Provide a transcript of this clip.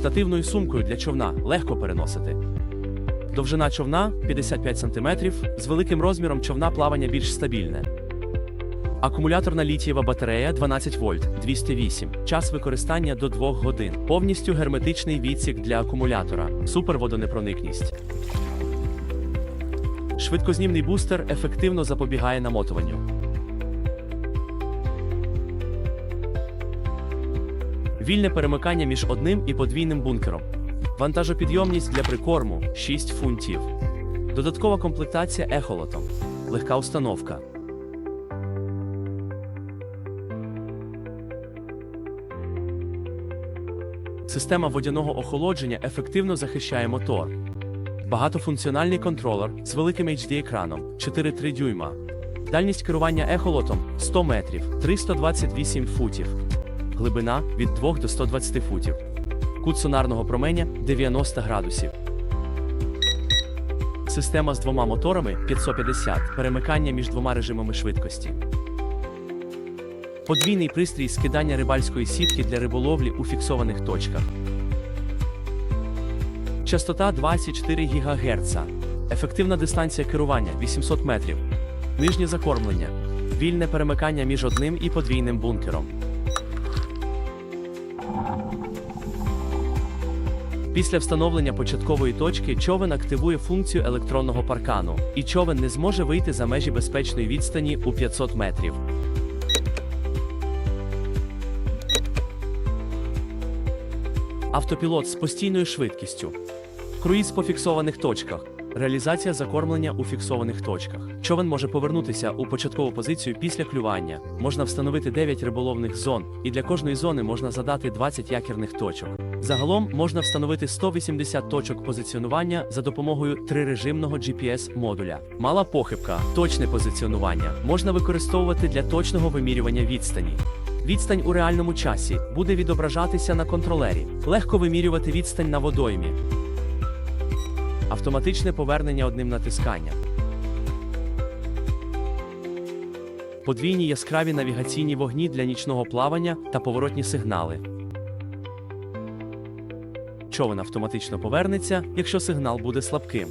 портативною сумкою для човна легко переносити. Довжина човна 55 см, з великим розміром човна плавання більш стабільне. Акумуляторна літієва батарея 12 вольт 208. Час використання до 2 годин. Повністю герметичний відсік для акумулятора. Суперводонепроникність. Швидкознімний бустер ефективно запобігає намотуванню. Вільне перемикання між одним і подвійним бункером. Вантажопідйомність для прикорму 6 фунтів. Додаткова комплектація ехолотом. Легка установка. Система водяного охолодження ефективно захищає мотор. Багатофункціональний контролер з великим HD-екраном 4,3 дюйма. Дальність керування ехолотом 100 метрів 328 футів. Глибина від 2 до 120 футів. Кут сонарного променя 90 градусів. Система з двома моторами 550. Перемикання між двома режимами швидкості. Подвійний пристрій скидання рибальської сітки для риболовлі у фіксованих точках. Частота 24 ГГц. Ефективна дистанція керування 800 метрів. Нижнє закормлення. Вільне перемикання між одним і подвійним бункером. Після встановлення початкової точки човен активує функцію електронного паркану, і човен не зможе вийти за межі безпечної відстані у 500 метрів. Автопілот з постійною швидкістю. Круїз по фіксованих точках. Реалізація закормлення у фіксованих точках. Човен може повернутися у початкову позицію після клювання. Можна встановити 9 риболовних зон, і для кожної зони можна задати 20 якірних точок. Загалом можна встановити 180 точок позиціонування за допомогою трирежимного GPS-модуля. Мала похибка, точне позиціонування можна використовувати для точного вимірювання відстані. Відстань у реальному часі буде відображатися на контролері. Легко вимірювати відстань на водоймі. Автоматичне повернення одним натисканням. Подвійні яскраві навігаційні вогні для нічного плавання та поворотні сигнали. Човен автоматично повернеться, якщо сигнал буде слабким.